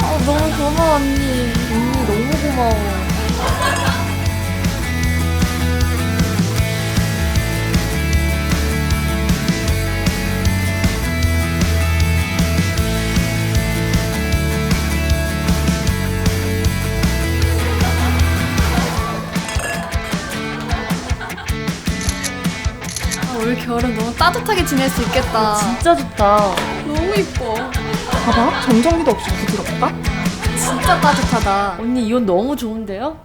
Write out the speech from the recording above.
아, 너무 고마워 언니. 언니 너무 고마워. 아, 올 겨울은 너무 따뜻하게 지낼 수 있겠다. 진짜 좋다. 너무 이뻐. 봐봐, 정전기도 없이 부드럽다. 진짜 따뜻하다. 언니 이옷 너무 좋은데요?